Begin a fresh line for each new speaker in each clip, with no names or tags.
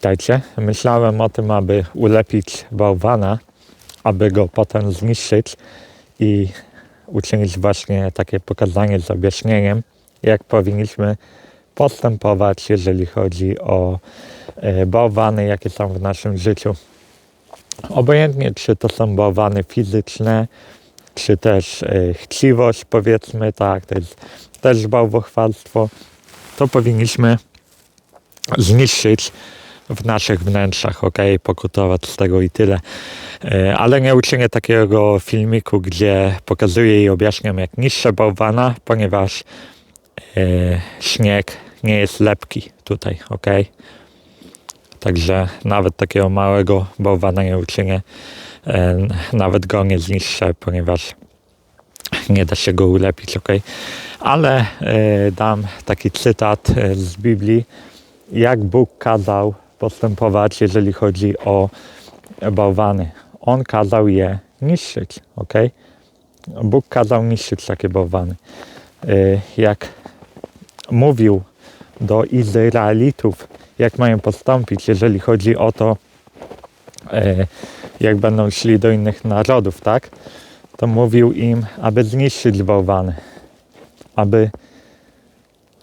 Witajcie. Myślałem o tym, aby ulepić bałwana, aby go potem zniszczyć i uczynić właśnie takie pokazanie z objaśnieniem, jak powinniśmy postępować, jeżeli chodzi o e, bałwany, jakie są w naszym życiu. Obojętnie, czy to są bałwany fizyczne, czy też e, chciwość, powiedzmy, tak, to jest też bałwochwalstwo, to powinniśmy zniszczyć w naszych wnętrzach, ok, pokutować z tego i tyle. E, Ale nie uczynię takiego filmiku, gdzie pokazuję i objaśniam, jak niszczę bałwana, ponieważ e, śnieg nie jest lepki tutaj, ok. Także nawet takiego małego bałwana nie uczynię, e, nawet go nie zniszczę, ponieważ nie da się go ulepić, ok. Ale dam taki cytat z Biblii, jak Bóg kazał postępować, jeżeli chodzi o bałwany. On kazał je niszczyć, ok? Bóg kazał niszczyć takie bałwany. Y, Jak mówił do Izraelitów, jak mają postąpić, jeżeli chodzi o to, y, jak będą szli do innych narodów, tak? To mówił im, aby zniszczyć bałwany, aby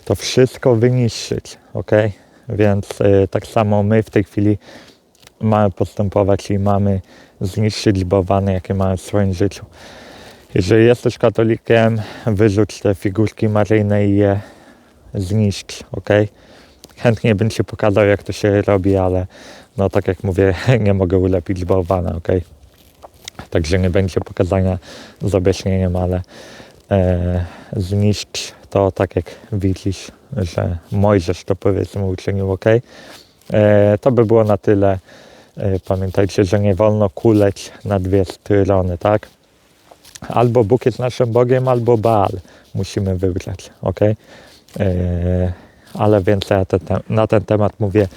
to wszystko wyniszczyć, ok? Więc y, tak samo my w tej chwili mamy postępować i mamy zniszczyć bałwany, jakie mamy w swoim życiu. Jeżeli jesteś katolikiem, wyrzuć te figurki maryjne i je zniszcz, ok? Chętnie bym Ci pokazał, jak to się robi, ale no tak jak mówię, nie mogę ulepić bałwana, ok? Także nie będzie pokazania z objaśnieniem, ale e, zniszcz to tak jak widzisz, że Mojżesz to powiedzmy uczynił, ok? E, to by było na tyle. E, pamiętajcie, że nie wolno kuleć na dwie strony, tak? Albo Bóg jest naszym Bogiem, albo Baal. Musimy wybrać, ok? E, ale więcej na ten, temat mówię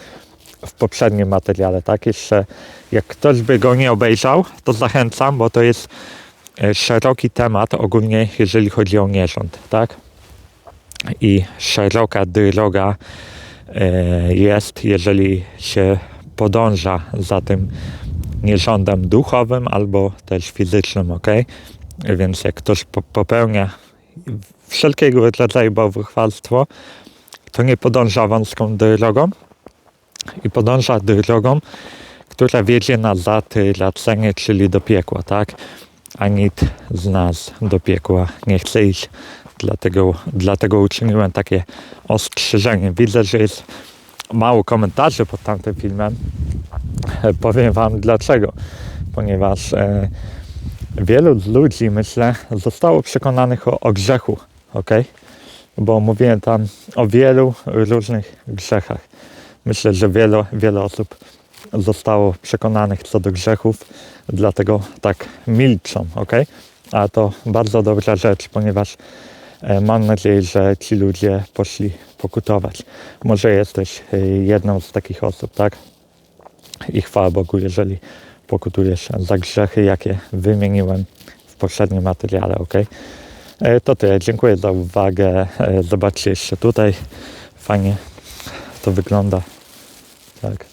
w poprzednim materiale, tak? Jeszcze jak ktoś by go nie obejrzał, to zachęcam, bo to jest szeroki temat ogólnie, jeżeli chodzi o nierząd, tak? I szeroka droga e, jest, jeżeli się podąża za tym nierządem duchowym albo też fizycznym, ok? Więc jak ktoś po- popełnia wszelkiego rodzaju bałwochwalstwo, to nie podąża wąską drogą i podąża drogą, która wiedzie na zatracenie, czyli do piekła, tak? A nikt z nas do piekła nie chce iść. Dlatego, dlatego uczyniłem takie ostrzeżenie. Widzę, że jest mało komentarzy pod tamtym filmem. Powiem Wam dlaczego. Ponieważ e, wielu ludzi, myślę, zostało przekonanych o, o grzechu, ok? Bo mówiłem tam o wielu różnych grzechach. Myślę, że wiele, wiele osób zostało przekonanych co do grzechów, dlatego tak milczą, ok? A to bardzo dobra rzecz, ponieważ mam nadzieję, że ci ludzie poszli pokutować. Może jesteś e, jedną z takich osób, tak? I chwała Bogu, jeżeli pokutujesz za grzechy, jakie wymieniłem w poprzednim materiale, ok? E, To tyle. Dziękuję za uwagę. E, Zobaczcie jeszcze tutaj. Fajnie to wygląda. Tak.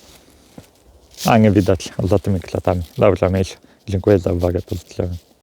A nie widać za tymi klatami. Dobra, mieć. Dziękuję za uwagę. Pozdrawiam.